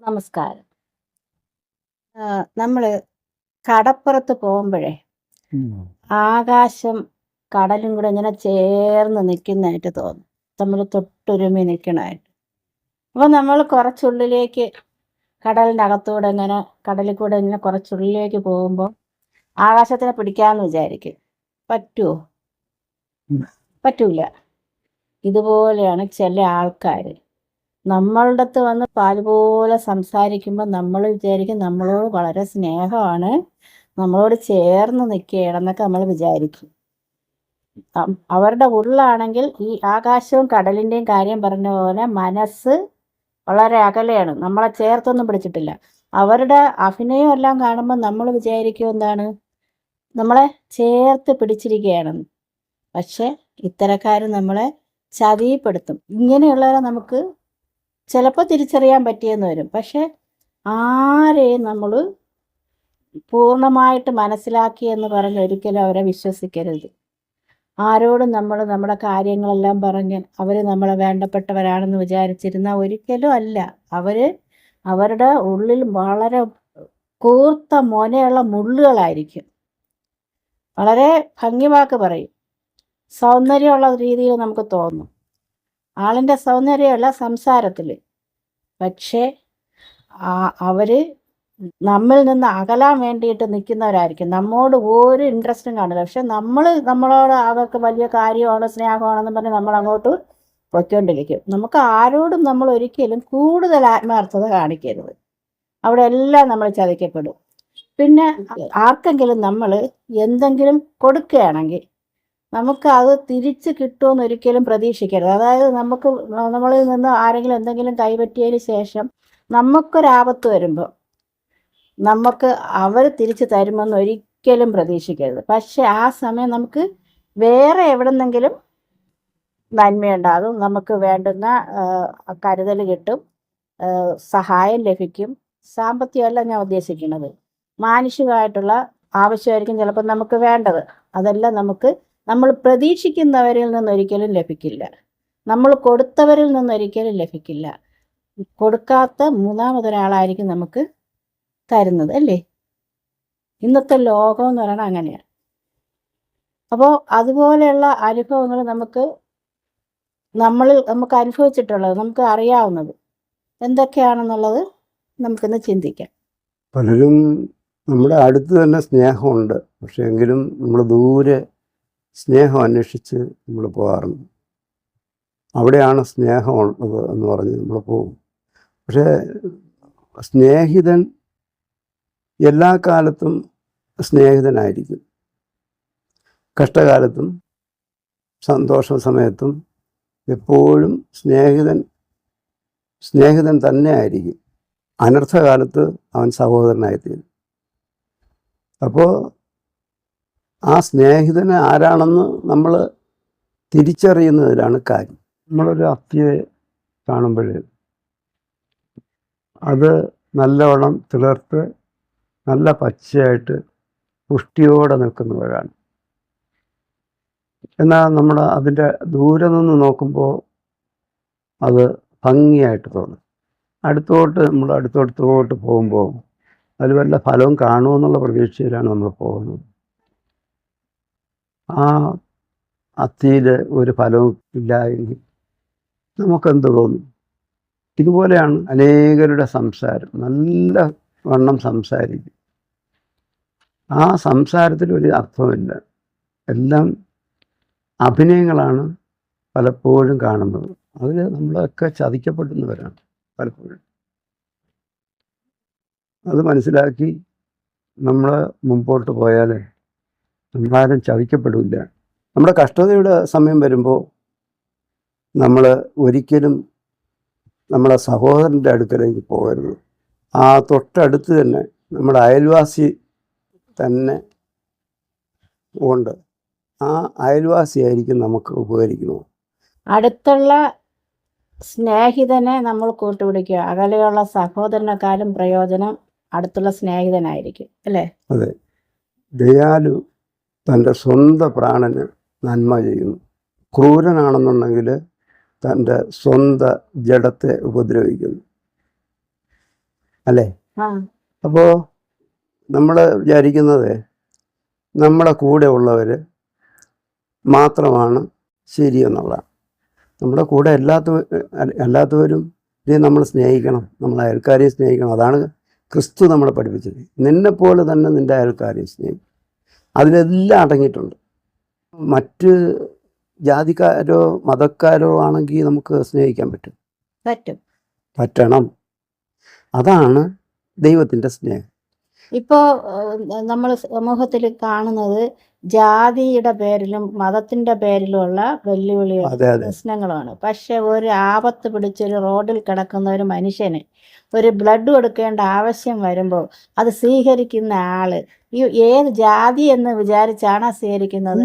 നമസ്കാരം. നമ്മൾ കടപ്പുറത്ത് പോകുമ്പോഴേ ആകാശം കടലും കൂടെ ഇങ്ങനെ ചേർന്ന് നിൽക്കുന്നതായിട്ട് തോന്നും. നമ്മൾ തൊട്ടുരുമി നിൽക്കണമായിട്ട് അപ്പോൾ നമ്മൾ കുറച്ചുള്ളിലേക്ക് കടലിന്റെ അകത്തൂടെ ഇങ്ങനെ കടലിൽ കൂടെ ഇങ്ങനെ കുറച്ചുള്ളിലേക്ക് പോകുമ്പോൾ ആകാശത്തിനെ പിടിക്കാമെന്ന് വിചാരിക്കും. പറ്റുമോ. പറ്റൂല. ഇതുപോലെയാണ് ചില ആൾക്കാർ നമ്മളുടെ അടുത്ത് വന്ന് പാൽ പോലെ സംസാരിക്കുമ്പോൾ നമ്മൾ വിചാരിക്കും നമ്മളോട് വളരെ സ്നേഹമാണ്. നമ്മളോട് ചേർന്ന് നിൽക്കുകയാണെന്നൊക്കെ നമ്മൾ വിചാരിക്കും. അവരുടെ ഉള്ളാണെങ്കിൽ ഈ ആകാശവും കടലിന്റെയും കാര്യം പറഞ്ഞ പോലെ മനസ്സ് വളരെ അകലെയാണ്. നമ്മളെ ചേർത്തൊന്നും പിടിച്ചിട്ടില്ല. അവരുടെ അഭിനയം എല്ലാം കാണുമ്പോൾ നമ്മൾ വിചാരിക്കും എന്താണ്? നമ്മളെ ചേർത്ത് പിടിച്ചിരിക്കുകയാണെന്ന് പക്ഷെ ഇത്തരക്കാർ നമ്മളെ ചതിപ്പെടുത്തും. ഇങ്ങനെയുള്ളവരെ നമുക്ക് ചിലപ്പോൾ തിരിച്ചറിയാൻ പറ്റിയെന്ന് വരും. പക്ഷേ ആരെയും നമ്മൾ പൂർണമായിട്ട് മനസ്സിലാക്കി എന്ന് പറഞ്ഞ് ഒരിക്കലും അവരെ വിശ്വസിക്കരുത്. ആരോടും നമ്മൾ നമ്മുടെ കാര്യങ്ങളെല്ലാം പറഞ്ഞ് അവർ നമ്മളെ വേണ്ടപ്പെട്ടവരാണെന്ന് വിചാരിച്ചിരുന്ന ഒരിക്കലും അല്ല. അവർ അവരുടെ ഉള്ളിൽ വളരെ കൂർത്ത മോനെയുള്ള മുള്ളുകളായിരിക്കും. വളരെ ഭംഗിവാക്ക് പറയും. സൗന്ദര്യമുള്ള രീതിയിൽ നമുക്ക് തോന്നും. ആളിന്റെ സൗന്ദര്യമല്ല സംസാരത്തിൽ പക്ഷേ അവർ നമ്മിൽ നിന്ന് അകലാൻ വേണ്ടിയിട്ട് നിൽക്കുന്നവരായിരിക്കും. നമ്മോട് ഒരു ഇൻട്രസ്റ്റും കാണില്ല. പക്ഷെ നമ്മൾ നമ്മളോട് അവർക്ക് വലിയ കാര്യമാണ് സ്നേഹമാണെന്ന് പറഞ്ഞ് നമ്മൾ അങ്ങോട്ട് പൊയ്ക്കൊണ്ടിരിക്കും. നമുക്ക് ആരോടും നമ്മൾ ഒരിക്കലും കൂടുതൽ ആത്മാർത്ഥത കാണിക്കരുത്. അവിടെ എല്ലാം നമ്മൾ ചതിക്കപ്പെടും. പിന്നെ ആർക്കെങ്കിലും നമ്മൾ എന്തെങ്കിലും കൊടുക്കുകയാണെങ്കിൽ നമുക്ക് അത് തിരിച്ച് കിട്ടുമെന്ന് ഒരിക്കലും പ്രതീക്ഷിക്കരുത്. അതായത് നമുക്ക് നമ്മളിൽ നിന്ന് ആരെങ്കിലും എന്തെങ്കിലും കൈപറ്റിയതിന് ശേഷം നമുക്കൊരാപത്ത് വരുമ്പോൾ നമുക്ക് അവർ തിരിച്ചു തരുമെന്ന് ഒരിക്കലും പ്രതീക്ഷിക്കരുത്. പക്ഷെ ആ സമയം നമുക്ക് വേറെ എവിടെന്നെങ്കിലും നന്മയുണ്ടാകും നമുക്ക് വേണ്ടുന്ന കരുതൽ കിട്ടും. സഹായം ലഭിക്കും. സാമ്പത്തികമല്ല ഞാൻ ഉദ്ദേശിക്കുന്നത്. മാനുഷികമായിട്ടുള്ള ആവശ്യമായിരിക്കും ചിലപ്പോൾ നമുക്ക് വേണ്ടത്. അതെല്ലാം നമുക്ക് നമ്മൾ പ്രതീക്ഷിക്കുന്നവരിൽ നിന്നൊരിക്കലും ലഭിക്കില്ല. നമ്മൾ കൊടുത്തവരിൽ നിന്നൊരിക്കലും ലഭിക്കില്ല. കൊടുക്കാത്ത മൂന്നാമതൊരാളായിരിക്കും നമുക്ക് തരുന്നത് അല്ലേ? ഇന്നത്തെ ലോകം എന്ന് പറയുന്നത് അങ്ങനെയാണ്. അപ്പോൾ അതുപോലെയുള്ള അനുഭവങ്ങൾ നമുക്ക് നമ്മളിൽ നമുക്ക് അനുഭവിച്ചിട്ടുള്ളത് നമുക്ക് അറിയാവുന്നത് എന്തൊക്കെയാണെന്നുള്ളത് നമുക്കിന്ന് ചിന്തിക്കാം. പലരും നമ്മുടെ അടുത്ത് തന്നെ സ്നേഹമുണ്ട്. പക്ഷെ എങ്കിലും നമ്മൾ ദൂരെ സ്നേഹം അന്വേഷിച്ച് നമ്മൾ പോകാറുണ്ട്. അവിടെയാണ് സ്നേഹമുള്ളത് എന്ന് പറഞ്ഞ് നമ്മൾ പോകും. പക്ഷേ സ്നേഹിതൻ എല്ലാ കാലത്തും സ്നേഹിതനായിരിക്കും. കഷ്ടകാലത്തും സന്തോഷ സമയത്തും എപ്പോഴും സ്നേഹിതൻ സ്നേഹിതൻ തന്നെ ആയിരിക്കും. അനർത്ഥകാലത്ത് അവൻ സഹോദരനായിത്തീരും. അപ്പോൾ ആ സ്നേഹിതനെ ആരാണെന്ന് നമ്മൾ തിരിച്ചറിയുന്നതിലാണ് കാര്യം. നമ്മളൊരു അത്തിയെ കാണുമ്പോൾ അത് നല്ലവണ്ണം തിളർത്ത് നല്ല പച്ചയായിട്ട് പുഷ്ടിയോടെ നിൽക്കുന്നവരാണ്. എന്നാൽ നമ്മൾ അതിന്റെ ദൂരെ നിന്ന് നോക്കുമ്പോൾ അത് ഭംഗിയായിട്ട് തോന്നും. അടുത്തോട്ട് നമ്മൾ അടുത്തടുത്തോട്ട് പോകുമ്പോൾ അതിൽ വല്ല ഫലവും കാണുമെന്നുള്ള പ്രതീക്ഷയിലാണ് നമ്മൾ പോകുന്നത്. ആ അത്തിയിൽ ഒരു ഫലവും ഇല്ല എങ്കിൽ നമുക്കെന്ത് തോന്നും? ഇതുപോലെയാണ് അനേകരുടെ സംസാരം. നല്ല വണ്ണം സംസാരിക്കും. ആ സംസാരത്തിൽ ഒരു അർത്ഥമില്ല എല്ലാം അഭിനയങ്ങളാണ് പലപ്പോഴും കാണുന്നത്. അതിൽ നമ്മളൊക്കെ ചതിക്കപ്പെടുന്നവരാണ് പലപ്പോഴും. അത് മനസ്സിലാക്കി നമ്മൾ മുമ്പോട്ട് പോയാൽ നമ്മളാരും ചവിക്കപ്പെടില്ല നമ്മുടെ കഷ്ടതയുടെ സമയം വരുമ്പോൾ നമ്മൾ ഒരിക്കലും നമ്മളെ സഹോദരന്റെ അടുക്കലേക്ക് പോകരുത്. ആ തൊട്ടടുത്ത് തന്നെ നമ്മുടെ അയൽവാസി തന്നെ ഉണ്ട്. ആ അയൽവാസിയായിരിക്കും നമുക്ക് ഉപകരിക്കുന്നത്. അടുത്തുള്ള സ്നേഹിതനെ നമ്മൾ കൂട്ടുപിടിക്കുക. അകലെയുള്ള സഹോദരനെക്കാളും പ്രയോജനം അടുത്തുള്ള സ്നേഹിതനായിരിക്കും. അല്ലേ? അതെ. ദയാലു തന്റെ സ്വന്തം പ്രാണന് നന്മ ചെയ്യുന്നു. ക്രൂരനാണെന്നുണ്ടെങ്കിൽ തന്റെ സ്വന്തം ജഡത്തെ ഉപദ്രവിക്കുന്നു. അല്ലേ? അപ്പോൾ നമ്മൾ വിചാരിക്കുന്നത് നമ്മുടെ കൂടെ ഉള്ളവർ മാത്രമാണ് ശരിയെന്നുള്ളതാണ് നമ്മുടെ കൂടെ അല്ലാത്ത അല്ലാത്തവരും നമ്മൾ സ്നേഹിക്കണം. നമ്മളെ അയൽക്കാരെയും സ്നേഹിക്കണം. അതാണ് ക്രിസ്തു നമ്മളെ പഠിപ്പിച്ചത്. നിന്നെപ്പോലെ തന്നെ നിന്റെ അയൽക്കാരെയും സ്നേഹിക്കും അതിലെല്ലാം അടങ്ങിയിട്ടുണ്ട്. മറ്റ് ജാതിക്കാരോ മതക്കാരോ ആണെങ്കിൽ നമുക്ക് സ്നേഹിക്കാൻ പറ്റും. പറ്റും. പറ്റണം. അതാണ് ദൈവത്തിന്റെ സ്നേഹം. ഇപ്പോൾ നമ്മൾ സമൂഹത്തിൽ കാണുന്നത് ജാതിയുടെ പേരിലും മതത്തിന്റെ പേരിലുമുള്ള വെല്ലുവിളി അതെ അതെ. പ്രശ്നങ്ങളാണ് പക്ഷെ ഒരു ആപത്ത് പിടിച്ചൊരു റോഡിൽ കിടക്കുന്ന ഒരു മനുഷ്യന് ഒരു ബ്ലഡ് കൊടുക്കേണ്ട ആവശ്യം വരുമ്പോൾ അത് സ്വീകരിക്കുന്ന ആൾ. ഈ ഏത് ജാതി എന്ന് വിചാരിച്ചാണ് സ്വീകരിക്കുന്നത്.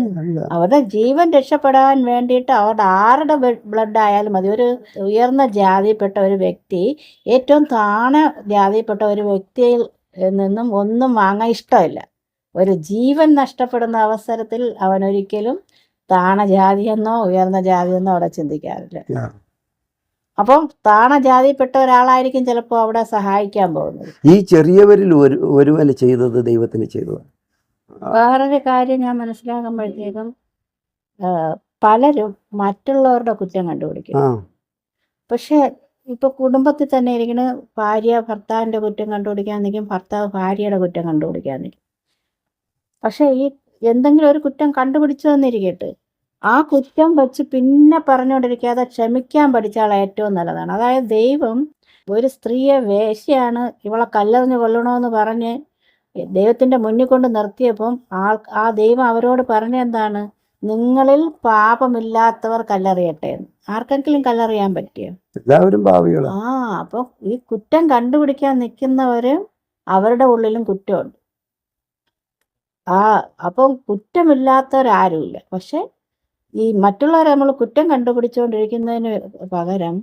അവരുടെ ജീവൻ രക്ഷപ്പെടാൻ വേണ്ടിയിട്ട് അവരുടെ ആരുടെ ബ്ലഡ് ആയാലും മതി. ഒരു ഉയർന്ന ജാതിയിൽപ്പെട്ട ഒരു വ്യക്തി ഏറ്റവും താണ ജാതിയിൽപ്പെട്ട ഒരു വ്യക്തിയിൽ നിന്നും ഒന്നും വാങ്ങാൻ ഇഷ്ടമില്ല. ഒരു ജീവൻ നഷ്ടപ്പെടുന്ന അവസരത്തിൽ അവനൊരിക്കലും താണ ജാതിയെന്നോ ഉയർന്ന ജാതിയെന്നോ അവിടെ ചിന്തിക്കാറില്ല. ആ. അപ്പം താണ ജാതിയിൽപ്പെട്ട ഒരാളായിരിക്കും ചിലപ്പോൾ അവിടെ സഹായിക്കാൻ പോകുന്നത്. ഈ ചെറിയവരിൽ ഒരു ഒരുവന് ചെയ്തത് ദൈവത്തിന് ചെയ്തതാണ്. വേറൊരു കാര്യം ഞാൻ മനസ്സിലാക്കുമ്പോഴത്തേക്കും ആ, പലരും മറ്റുള്ളവരുടെ കുറ്റം കണ്ടുപിടിക്കും. പക്ഷെ ഇപ്പൊ കുടുംബത്തിൽ തന്നെ ഇരിക്കണ ഭാര്യ ഭർത്താവിന്റെ കുറ്റം കണ്ടുപിടിക്കാൻ നിൽക്കും ഭർത്താവ് ഭാര്യയുടെ കുറ്റം കണ്ടുപിടിക്കാൻ നിൽക്കും പക്ഷെ ഈ എന്തെങ്കിലും ഒരു കുറ്റം കണ്ടുപിടിച്ചു എന്നിരിക്കട്ടെ ആ കുറ്റം വെച്ച് പിന്നെ പറഞ്ഞുകൊണ്ടിരിക്കാതെ ക്ഷമിക്കാൻ പഠിച്ചാൽ ഏറ്റവും നല്ലതാണ്. അതായത് ദൈവം ഒരു സ്ത്രീയെ വേശ്യയാണ് ഇവളെ കല്ലെറിഞ്ഞ് കൊല്ലണമെന്ന് പറഞ്ഞ് ദൈവത്തിന്റെ മുന്നിൽ കൊണ്ട് നിർത്തിയപ്പം ആൾ ആ ദൈവം അവരോട് പറഞ്ഞെന്താണ് നിങ്ങളിൽ പാപമില്ലാത്തവർ കല്ലെറിയട്ടെ ആർക്കെങ്കിലും കല്ലെറിയാൻ പറ്റിയോ? എല്ലാവരും ആ അപ്പൊ ഈ കുറ്റം കണ്ടുപിടിക്കാൻ നിൽക്കുന്നവര് അവരുടെ ഉള്ളിലും കുറ്റമുണ്ട്. ആ അപ്പം കുറ്റമില്ലാത്തവരാരുമില്ല. പക്ഷെ ഈ മറ്റുള്ളവരെ നമ്മൾ കുറ്റം കണ്ടുപിടിച്ചുകൊണ്ടിരിക്കുന്നതിന് പകരം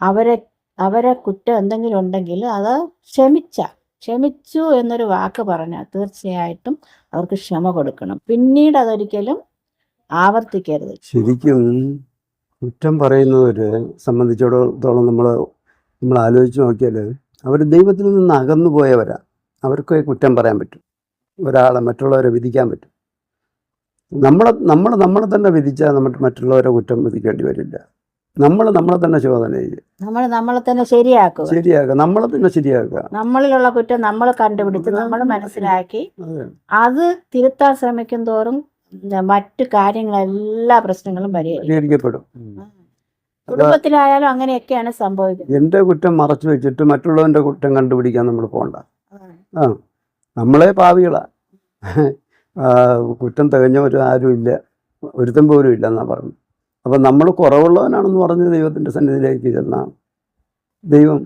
അവരെ അവരെ കുറ്റം എന്തെങ്കിലും ഉണ്ടെങ്കിൽ അത് ക്ഷമിച്ച ക്ഷമിച്ചു എന്നൊരു വാക്ക് പറഞ്ഞാൽ തീർച്ചയായിട്ടും അവർക്ക് ക്ഷമ കൊടുക്കണം. പിന്നീട് അതൊരിക്കലും ആവർത്തിക്കരുത്. ശരിക്കും കുറ്റം പറയുന്നവരെ സംബന്ധിച്ചിടത്തോളം നമ്മൾ നമ്മൾ ആലോചിച്ച് നോക്കിയാൽ അവർ ദൈവത്തിൽ നിന്ന് അകന്നു പോയവരാ അവർക്ക് കുറ്റം പറയാൻ പറ്റും. ഒരാളെ മറ്റുള്ളവരെ വിധിക്കാൻ പറ്റും. നമ്മളെ നമ്മൾ നമ്മളെ തന്നെ വിധിച്ചാൽ നമ്മൾ മറ്റുള്ളവരെ കുറ്റം വിധിക്കേണ്ടി വരില്ല. നമ്മൾ നമ്മളെ തന്നെ ചോദന ചെയ്യുക നമ്മൾ നമ്മളെ തന്നെ ശരിയാക്കുക. ശരിയാക്കുക. നമ്മളെ തന്നെ ശരിയാക്കുക. നമ്മളിലുള്ള കുറ്റം നമ്മൾ കണ്ടുപിടിച്ച് നമ്മൾ മനസ്സിലാക്കി അത്. തിരുത്താൻ ശ്രമിക്കും തോറും മറ്റു കാര്യങ്ങളെല്ലാ പ്രശ്നങ്ങളും പരിഹരിക്കും. പരിഹരിക്കപ്പെടും. കുടുംബത്തിലായാലും അങ്ങനെയൊക്കെയാണ് സംഭവിക്കുന്നത്. എന്റെ കുറ്റം മറച്ചു വെച്ചിട്ട് മറ്റുള്ളവന്റെ കുറ്റം കണ്ടുപിടിക്കാൻ നമ്മൾ പോണ്ട. ആ. നമ്മളെ പാവികളാ. കുറ്റം തികഞ്ഞവർ ആരും ഇല്ല. ഒരുത്തം പോലും ഇല്ല എന്നാണ് പറഞ്ഞു അപ്പം നമ്മൾ കുറവുള്ളവനാണെന്ന് പറഞ്ഞ് ദൈവത്തിന്റെ സന്നിധിയിലേക്ക് ചെന്നാൽ ദൈവം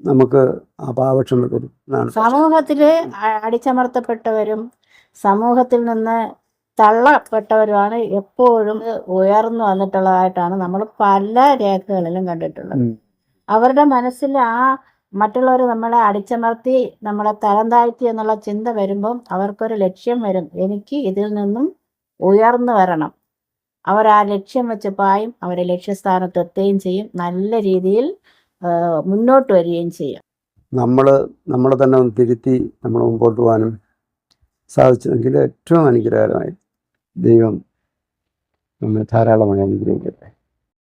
നമുക്ക് ആ പാവക്ഷമ തരും സമൂഹത്തിൽ അടിച്ചമർത്തപ്പെട്ടവരും സമൂഹത്തിൽ നിന്ന് തള്ളപ്പെട്ടവരുമാണ് എപ്പോഴും ഉയർന്നു വന്നിട്ടുള്ളതായിട്ടാണ് നമ്മൾ പല രേഖകളിലും കണ്ടിട്ടുള്ളത്. അവരുടെ മനസ്സിൽ ആ മറ്റുള്ളവർ നമ്മളെ അടിച്ചമർത്തി നമ്മളെ തരം താഴ്ത്തി എന്നുള്ള ചിന്ത വരുമ്പം അവർക്കൊരു ലക്ഷ്യം വരും. എനിക്ക് ഇതിൽ നിന്നും ഉയർന്നു വരണം. അവർ ആ ലക്ഷ്യം വെച്ച് പായും അവരെ ലക്ഷ്യസ്ഥാനത്ത് എത്തുകയും ചെയ്യും. നല്ല രീതിയിൽ മുന്നോട്ട് വരികയും ചെയ്യും. നമ്മൾ നമ്മളെ തന്നെ ഒന്ന് തിരുത്തി നമ്മൾ മുമ്പോട്ട് പോകാനും സാധിച്ചെങ്കിൽ ഏറ്റവും അനുഗ്രഹകരമായി ദൈവം നമ്മെ ധാരാളമായി അനുഗ്രഹിക്കട്ടെ.